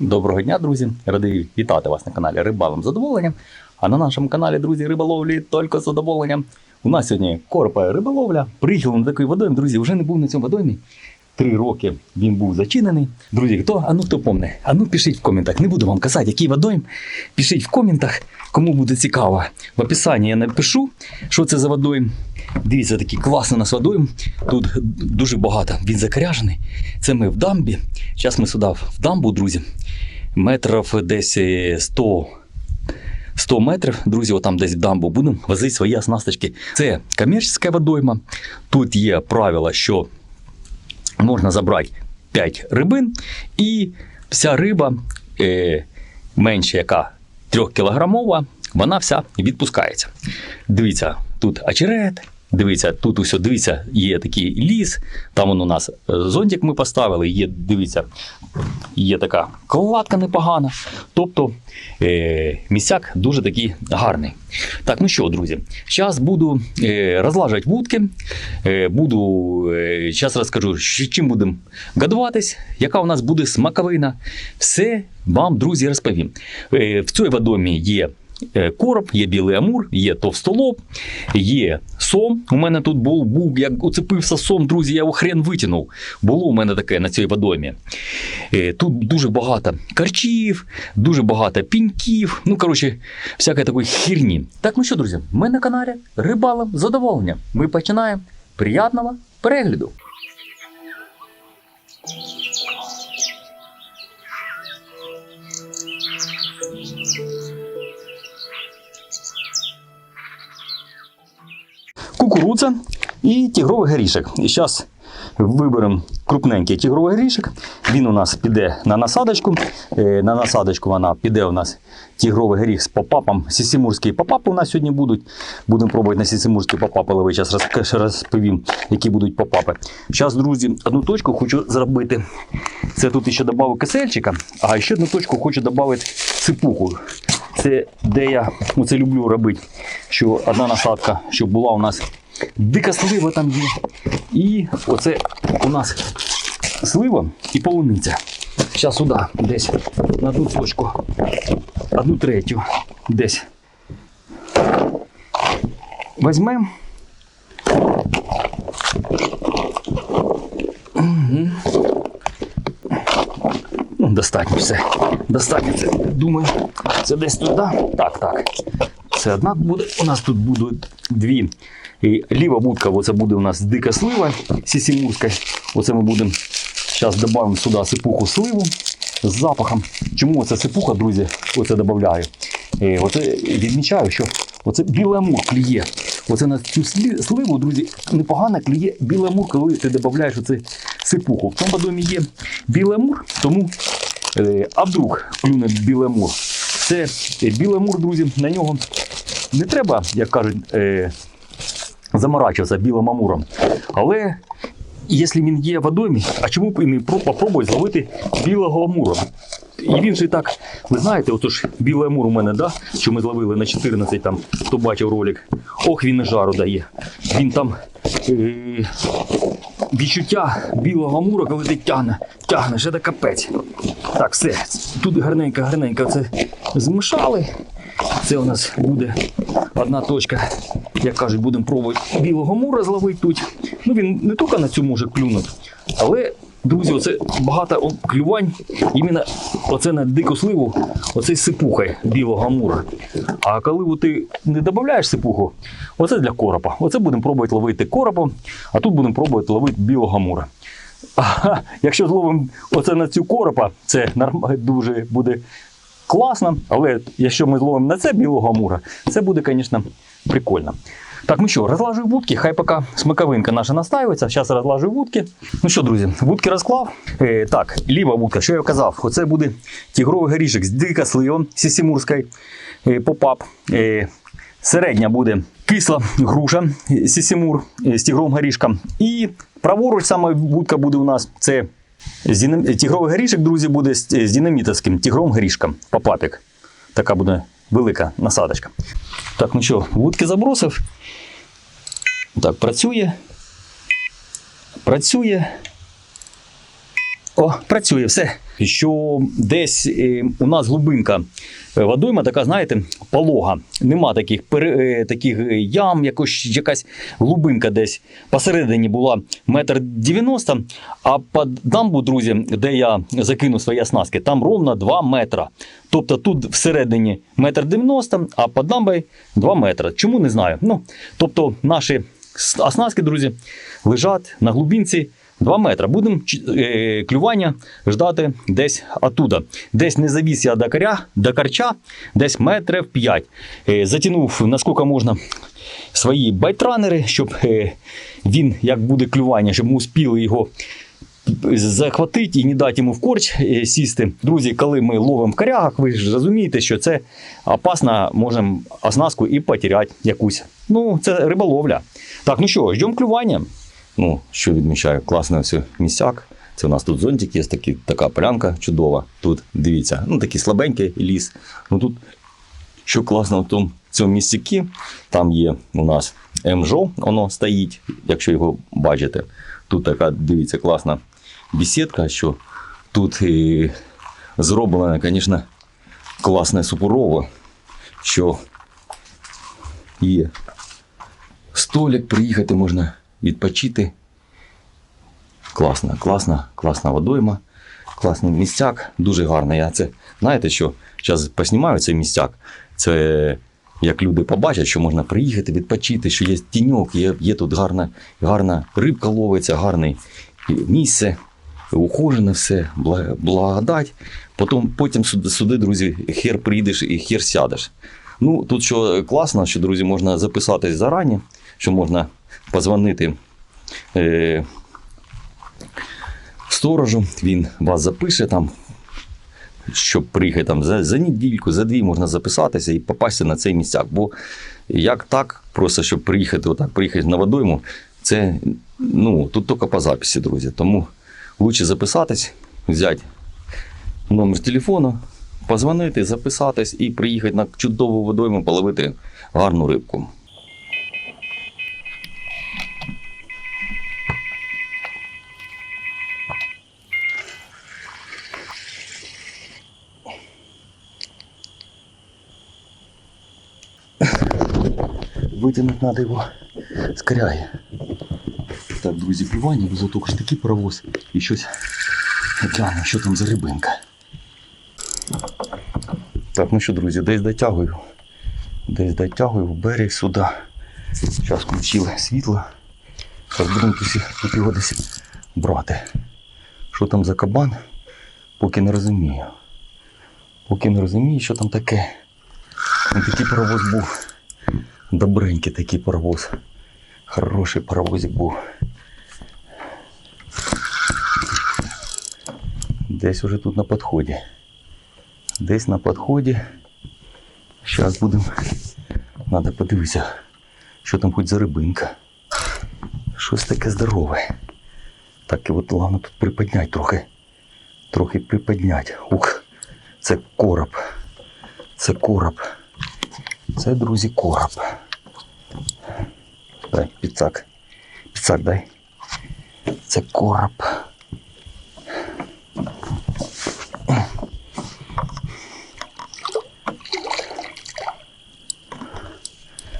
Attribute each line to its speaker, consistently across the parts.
Speaker 1: Доброго дня, друзі! Радий вітати вас на каналі Рибалом задоволенням. А на нашому каналі, друзі, риболовлі тільки з. У нас сьогодні корпа риболовля. Приїхав на такий водойм. Друзі, вже не був на цьому водоймі. Три роки він був зачинений. Друзі, хто? А ну хто помне? А ну пишіть в коментах. Не буду вам казати, який водойм. Пишіть в коментах, кому буде цікаво. В описанні я напишу, що це за водойм. Дивіться, такий класний нас водойм. Тут дуже багато. Він закряжений. Це ми в дамбі. Зараз ми сюди в дамбу, друзі. Метрів десь е, 100 100 метрів, друзі, отам десь в дамбу будемо возити свої оснасточки. Це комерційна водойма. Тут є правило, що можна забрати 5 рибин, і вся риба е, менше, яка 3 кілограмова, вона вся відпускається. Дивіться, тут очерет. Дивіться, тут усе, дивіться, є такий ліс. Там он у нас е, зонтик ми поставили. Є, дивіться, є така кладка непогана. Тобто е, місяк дуже такий гарний. Так, ну що, друзі, зараз буду е, розлажувати вудки. Е, буду, е, зараз розкажу, чим будемо годуватись, яка у нас буде смаковина. Все вам, друзі, розповім. Е, в цій водомі є короб, є білий амур, є товстолоб, є сом. У мене тут був, був як уцепився сом, друзі, я його хрен витягнув. Було у мене таке на цій водомі. Е, Тут дуже багато карчів, дуже багато піньків. Ну, коротше, всякої такої херні. Так, ну що, друзі, ми на каналі Рибалом задоволення. Ми починаємо. Приятного перегляду! Кукурудза і тігровий горішок. І зараз виберемо крупненький тігровий горішок. Він у нас піде на насадочку. Е, На насадочку вона піде у нас тігровий горіх з попапом. Сісімурські попапи у нас сьогодні будуть. Будемо пробувати на сісімурські попапи ловити. Зараз розповім, які будуть попапи. Зараз, друзі, одну точку хочу зробити. Це тут ще додав кисельчика, а ще одну точку хочу додати сипуху. Це де я ну, це люблю робити, що одна насадка, щоб була у нас дика слива там є. І оце у нас слива і полуниця. Зараз сюди, десь на одну точку, одну третю, десь. Візьмемо. Мгм. Ну, достатньо все. Достатньо це. Думаю, це десь туди. Так, так. Це одна буде. У нас тут будуть дві. І ліва будка, оце буде у нас дика слива сісімурська. Оце ми будемо. Зараз додамо сюди сипуху сливу з запахом. Чому оце сипуха, друзі? Оце додаю. Оце відмічаю, що оце білий амур клює. Оце на цю сливу, друзі, непогано клює білий амур, коли ти додаєш оце сипуху. В тому домі є білий амур, тому Е, А вдруг клюне білий амур. Це е, білий амур, друзі, на нього не треба, як кажуть, заморачуватися білим амуром. Але якщо він є в водоймі, а чому б і не про- зловити білого амура? І він же і так, ви знаєте, отож білий амур у мене, да, що ми зловили на 14, там, хто бачив ролик. Ох, він і жару дає. Він там е, відчуття білого амура, коли ти тягне, тягне, ще до капець. Так, все. Тут гарненько, гарненько це змішали. Це у нас буде одна точка, як кажуть, будемо пробувати білого мура зловити тут. Ну він не тільки на цю може клюнути, але, друзі, оце багато клювань іменно оце на дику сливу, оце сипухою білого мура. А коли ти не додаєш сипуху, оце для коропа. Оце будемо пробувати ловити коропа, а тут будемо пробувати ловити білого мура. Ага, якщо зловимо оце на цю коропа, це дуже буде класно, але якщо ми зловимо на це білого мура, це буде, звісно, прикольно. Так, ну що, розлажую вудки, хай поки смаковинка наша настаюється. Зараз розлажую вудки. Ну що, друзі, вудки розклав. Е, так, ліва вудка, що я казав, оце буде тігровий горішок з дика сливом сісімурської е, попап. Е, середня буде кисла груша сісімур е, з тігровим горішком. І праворуч саме вудка буде у нас це з Тігровий горішок, друзі, буде з динамітовським тігровим горішком. Попапік. Така буде велика насадочка. Так, ну що, вудки забросив. Так, працює. Працює. О, працює, все. що десь е, у нас глибинка водойма така, знаєте, полога. Нема таких, пере- е, таких е, ям, якось, якась глибинка десь посередині була метр дев'яносто, а під дамбу, друзі, де я закину свої оснастки, там ровно 2 метра. Тобто тут всередині метр дев'яносто, а під дамбою 2 метри. Чому не знаю. Ну, тобто наші оснастки, друзі, лежать на глибинці 2 метри. Будемо е, клювання ждати десь оттуда. Десь не завіс я до, коря, до карча, десь метрів 5. Е, затягнув наскільки можна свої байтранери, щоб е, він, як буде клювання, щоб ми успіли його захватити і не дати йому в корч сісти. Друзі, коли ми ловимо в корягах, ви ж розумієте, що це опасно, можемо оснастку і потеряти якусь. Ну, це риболовля. Так, ну що, ждемо клювання. Ну, що відмічаю, класний ось місяк. Це у нас тут зонтик є, такі, така полянка чудова. Тут дивіться, ну такий слабенький ліс. Ну тут що класно в цьому місцікі, там є у нас МЖО, воно стоїть, якщо його бачите. Тут така, дивіться, класна бесідка, що тут і зроблено, звісно, класне супурово, що є столик, приїхати можна відпочити. Класна, класна, класна водойма, класний місцяк, дуже гарний. Я це, знаєте що, зараз поснімаю цей місцяк. Це як люди побачать, що можна приїхати, відпочити, що є тіньок, є, є тут гарна, гарна рибка ловиться, гарне місце, ухожене все, благодать. Потім, потім сюди, друзі, хер прийдеш і хер сядеш. Ну, тут що класно, що, друзі, можна записатись зарані, що можна позвонити е, сторожу, він вас запише там, щоб приїхати там за, за недільку, за дві можна записатися і попасти на цей місцяк. Бо як так, просто щоб приїхати, отак, приїхати на водойму, це ну, тут тільки по записі, друзі. Тому краще записатись, взяти номер телефону, позвонити, записатись і приїхати на чудову водойму, половити гарну рибку. Треба його з коряги. Так, друзі, плювання було тільки ж такий паровоз і щось гляну, що там за рибинка. Так, ну що, друзі, десь дотягую. Десь дотягую в берег сюди. Зараз включили світло. Зараз будемо тут, його десь брати. Що там за кабан? Поки не розумію. Поки не розумію, що там таке. Такий паровоз був. Добренький такий паровоз. Хороший паровозик був. Десь уже тут на підході. Десь на підході. Зараз будемо. Надо подивитися, що там хоч за рибинка. Щось таке здорове. Так і от головне тут приподняти трохи. Трохи приподняти. Ух, це короб. Це короб. Це, друзі, короб. Дай, піцак. Піцак дай. Це короб.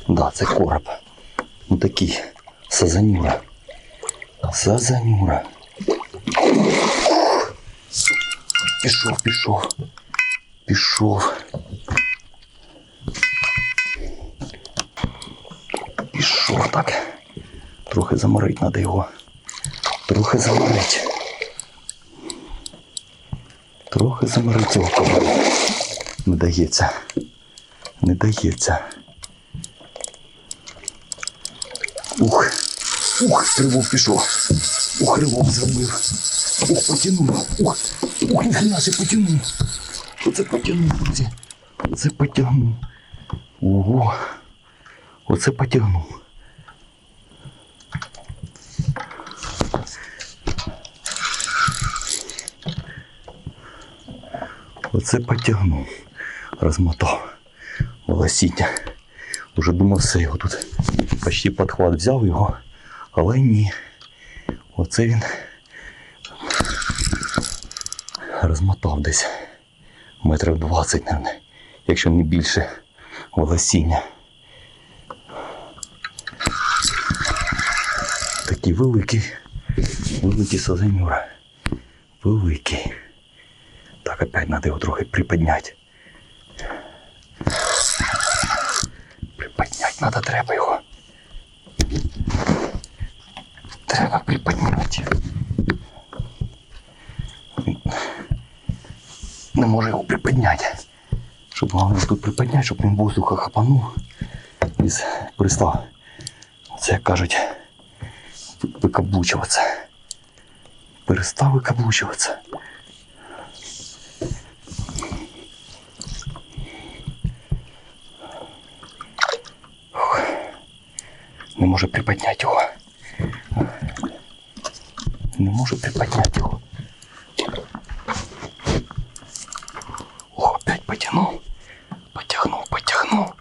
Speaker 1: Да, це короб. Ну такий. Сазанюра. Сазанюра. Пішов, пішов. Пішов так. Трохи заморить треба його. Трохи заморить. Трохи заморить кабана. Не дається. Не дається. Ух. Ух, ривок пішов. Ух, ривок зробив. Ух, потягнув. Ух, ух, ніхрена себе потягнув. Оце потягнув, друзі. Оце потягнув. Ого. Оце потягнув. Оце потягнув. Розмотав. Волосіння. Уже думав, все його тут. Почти підхват взяв його, але ні. Оце він розмотав десь метрів 20, мабуть, якщо не більше волосіння. Такий великий, великий сазанюра. Великий. Опять надо його трохи приподняти. Приподняти надо, треба його. Треба приподняти. Не може його приподняти. Щоб головне тут приподняти, щоб він воздуха хапанув і перестав. Це як кажуть, викаблучуватися. Перестав викаблучуватися. Може приподняти його. Не можу приподняти його. О, опять потянув. Потягнув, потягнув.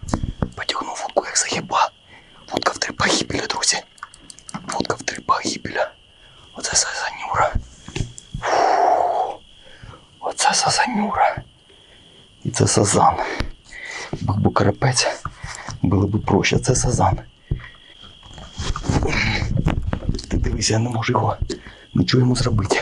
Speaker 1: Потягнув вудку, як загиба. Вудка в три погибеля, друзі. Вудка в три погибеля. Оце сазанюра. Фу. Оце сазанюра. І це сазан. Був би карапець, було б проще. Це сазан. Ти дивись, я не можу його нічого йому зробити.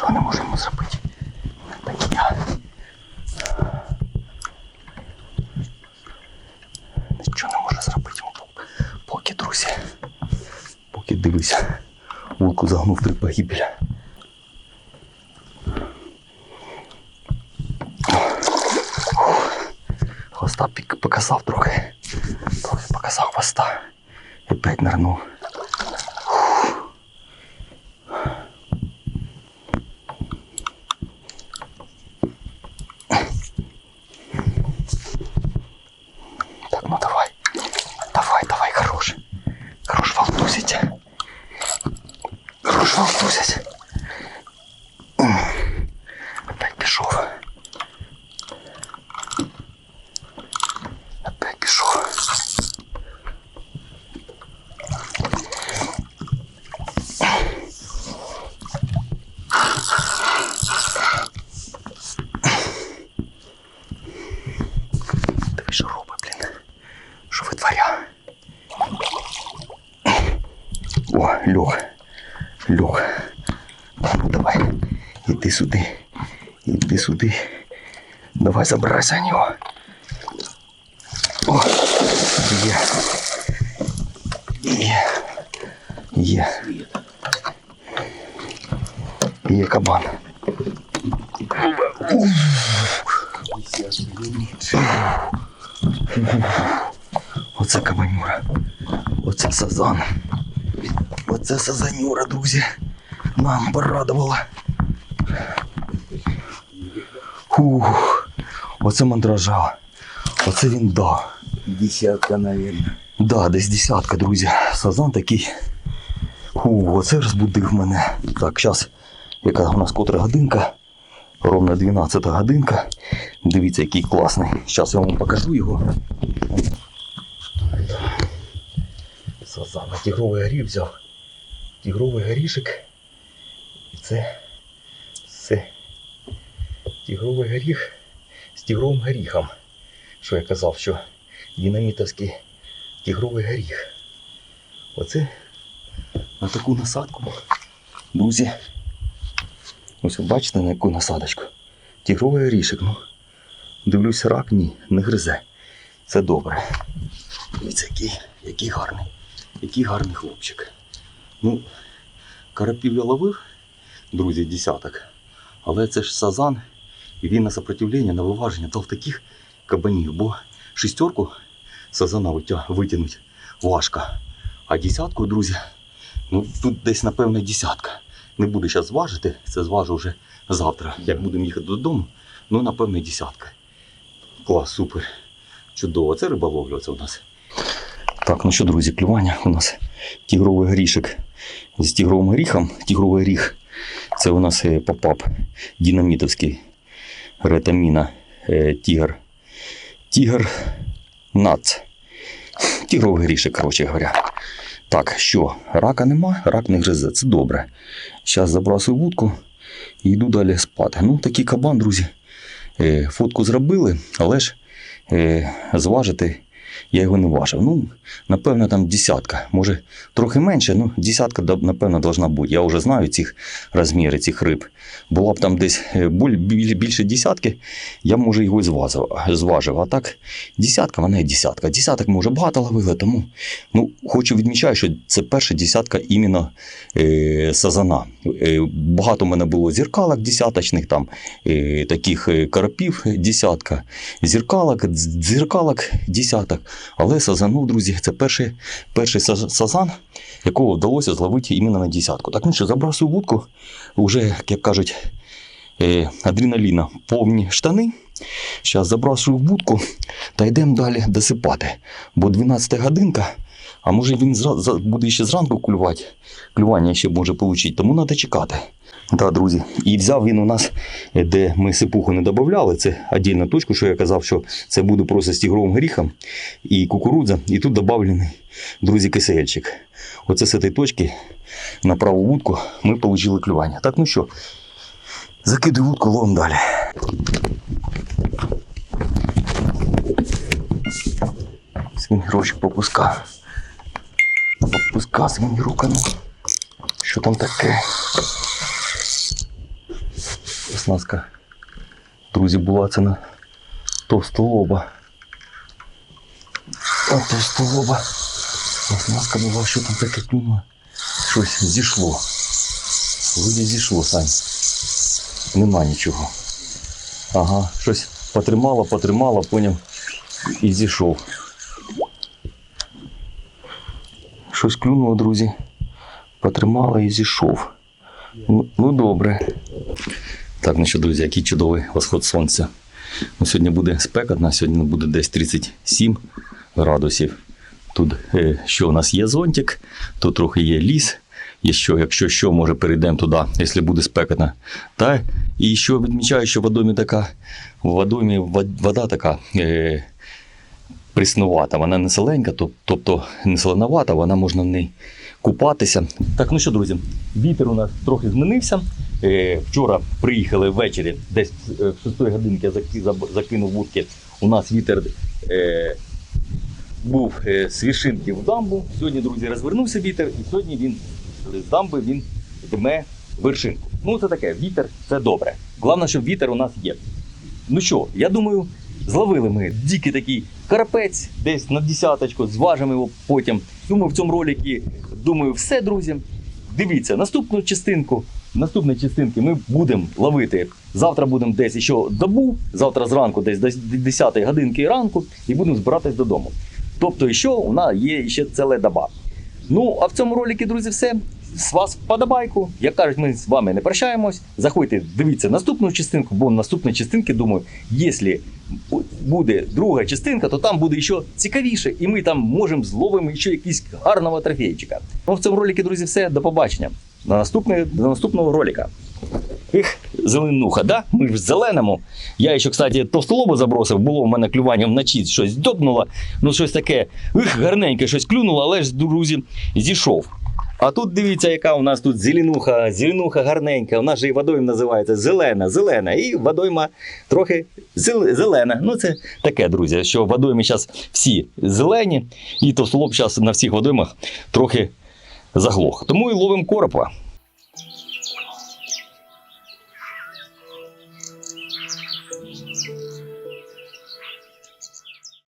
Speaker 1: Нічого не можу йому зробити. Так я. Нічого не можу зробити йому. Поки, друзі. Поки дивися. Три погибеля. Хвоста показав трохи. Трохи показав хвоста. І опять нирнув. Так, ну давай. Давай, давай, хорош. Хорош волтузить. Хорош волтузить. М. Опять пішов. Опять пішов. Диви, що робить, блін. Що витворяє? О, льох. Льох. А Ну давай. Іди сюди. Іди сюди. Давай забирайся на нього. О, є. Є. Є. Є кабан. Оце кабанюра. Оце сазан. Оце сазанюра, друзі. Нам порадувала. Фух. Оце мандража. Оце він дав.
Speaker 2: Десятка, наверное.
Speaker 1: Да, десь десятка, друзі. Сазан такий. Фу, оце розбудив мене. Так, зараз, яка у нас котра годинка. Ровно 12 годинка. Дивіться, який класний. Зараз я вам покажу його. Сазан, а тігровий горіх взяв. Тігровий горішик. І. Це. Тігровий горіх з тігровим горіхом. Що я казав, що динамітовський тігровий горіх. Оце на таку насадку. Друзі. Ось ви бачите на яку насадочку. Тігровий горішик, ну. Дивлюся, рак ні, не гризе. Це добре. Дивіться, який, який гарний. Який гарний хлопчик. Ну, карапів я ловив, друзі, десяток. Але це ж сазан, і він на сопротивлення, на виваження дав таких кабанів, бо шістерку сазана витя- витягнути важко. А десятку, друзі, ну тут десь, напевно, десятка. Не буду зараз зважити, це зважу вже завтра, як будемо їхати додому. Ну, напевно, десятка. Клас, супер. Чудово, це риболовля це у нас. Так, ну що, друзі, клювання у нас тігровий горішок з тігровим горіхом. Тігровий горіх це у нас е, попап динамітовський ретаміна е, тігр. Тігр нац. Тігровий грішик, коротше говоря. Так, що, рака нема, рак не гризе, це добре. Зараз забрасую вудку і йду далі спати. Ну, такий кабан, друзі. Е, фотку зробили, але ж е, зважити я його не важив. Ну, напевно, там десятка. Може, трохи менше, ну, десятка, напевно, должна бути. Я вже знаю цих розміри цих риб. Була б там десь е, більше десятки, я б, може його зважив. А так, десятка, вона і десятка. Десяток ми вже багато ловили, тому ну, хочу відмічати, що це перша десятка іменно е, сазана. Е, багато в мене було зіркалок десяточних, там, е, таких е, карпів десятка, зіркалок, дз- зіркалок десяток. Але сазанув, друзі, це перший, перший сазан, якого вдалося зловити іменно на десятку. Так ну що, забрасую вудку, вже, як кажуть, е, адреналіна повні штани. Зараз забрасую будку та йдемо далі досипати. Бо 12 годинка, а може він буде ще зранку клювати. Клювання ще може отримати, тому треба чекати. Так, друзі, і взяв він у нас, е, де ми сипуху не додавали, це віддільна точка, що я казав, що це буде просто з тігровим горіхом і кукурудза, і тут додавлений, друзі, кисельчик. Оце з цієї точки на праву вудку ми отримали клювання. Так, ну що, закидуй вудку, ловимо далі. Свінгірочок попускав. Попускав свінгірука, ну. Що там таке? Оснастка. Друзі, була це на товстолоба. А товстолоба. Оснастка була, що там таке клюнуло. Щось зійшло. Вроді зійшло, Сань. Нема нічого. Ага, щось потримало, потримало, поняв і зійшов. Щось клюнуло, друзі. Потримало і зійшов. Ну, ну добре. Так, ну що, друзі, який чудовий восход сонця. Ну, сьогодні буде спека, сьогодні буде десь 37 градусів. Тут е, що у нас є зонтик, тут трохи є ліс. І що, якщо що, може перейдемо туди, якщо буде спекотно. Та і що відмічаю, що в водомі така, в водомі вода така е, пріснувата, вона не соленька, тобто не соленовата, вона можна ній купатися. Так, ну що, друзі, вітер у нас трохи змінився. Е, вчора приїхали ввечері, десь е, в 6 годинки я закинув вудки. У нас вітер е, був з вішинки в дамбу. Сьогодні, друзі, розвернувся вітер, і сьогодні він з дамби він дме вершинку. Ну, це таке, вітер це добре. Головне, щоб вітер у нас є. Ну що, я думаю, зловили ми дикий такий карапець, десь на десяточку, зважимо його потім. Думаю, в цьому роликі, думаю, все, друзі. Дивіться, наступну частинку, наступні частинки ми будемо ловити. Завтра будемо десь ще добу, завтра зранку, десь до 10 годинки ранку, і будемо збиратись додому. Тобто, що у нас є ще ціла доба. Ну, а в цьому роликі, друзі, все. З вас вподобайку. Як кажуть, ми з вами не прощаємось. Заходьте, дивіться наступну частинку, бо в частинці, думаю, якщо буде друга частинка, то там буде ще цікавіше, і ми там можемо зловимо ще якийсь гарного трофейчика. Ну, в цьому роликі, друзі, все. До побачення. До наступного, до наступного ролика. Ех, зеленуха, да? Ми ж в зеленому. Я ще, кстати, товстолобу забросив, було в мене клювання вночі, щось допнуло, ну щось таке, ех, гарненьке щось клюнуло, але ж, друзі, зійшов. А тут дивіться, яка у нас тут зеленуха, зеленуха гарненька. У нас же і водойм називається зелена, зелена. І водойма трохи зелена. Ну, це таке, друзі, що водойми зараз всі зелені, і товстолоб зараз на всіх водоймах трохи заглох. Тому і ловимо коропа.